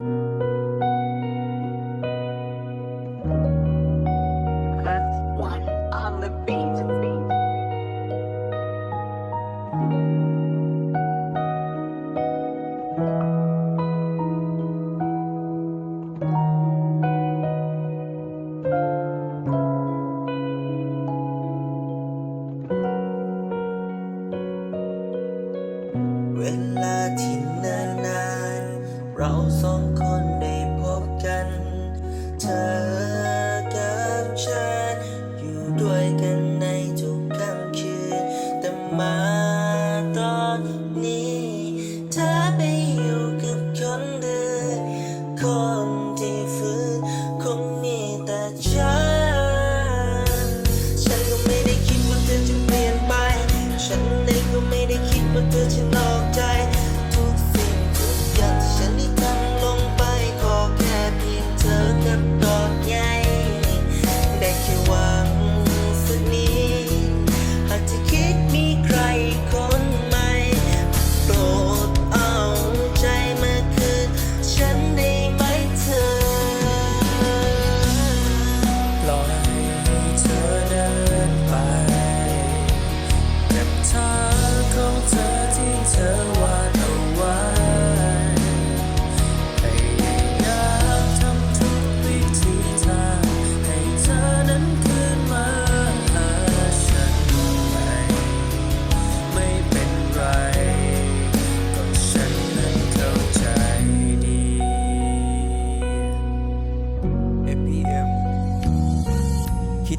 Música เราสองคนได้พบกัน เธอกับฉัน อยู่ด้วยกันในทุกค่ำคืน แต่มาตอนนี้ เธอไป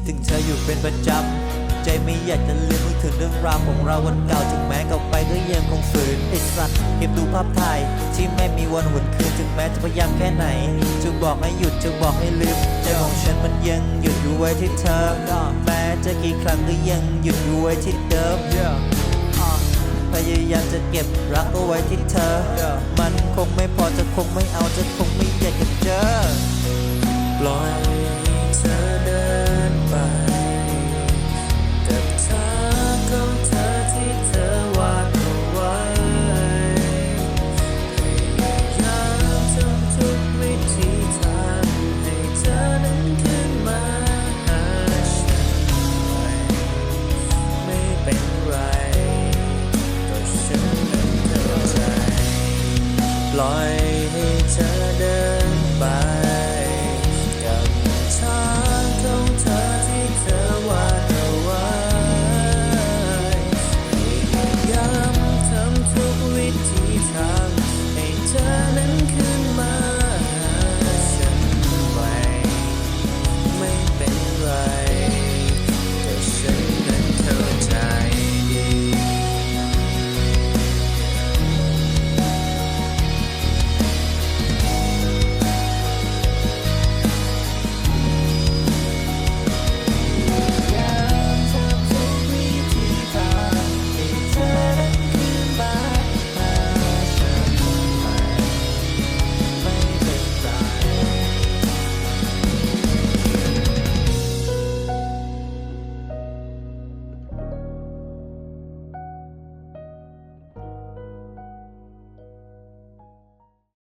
ดถึงเธออยู่เป็นประจำ ใจไม่อยากจะลืมนึกถึงเรื่องราวของเราวันเก่าถึงแม้เก่าไปก็ยังคงฝืนไอ้สัตว์เก็บดูภาพถ่ายที่ไม่มีวันหวนคืนถึงแม้จะพยายามแค่ไหน จะบอกให้หยุดจะบอกให้ลืมใจของฉันมันยังหยุดอยู่ไว้ที่เธอแม้จะกี่ครั้งก็ยังหยุดอยู่ไว้ที่เดิม พยายามจะเก็บรักเอาไว้ที่เธอ มันคงไม่พอจะคงไม่เอาจะ fly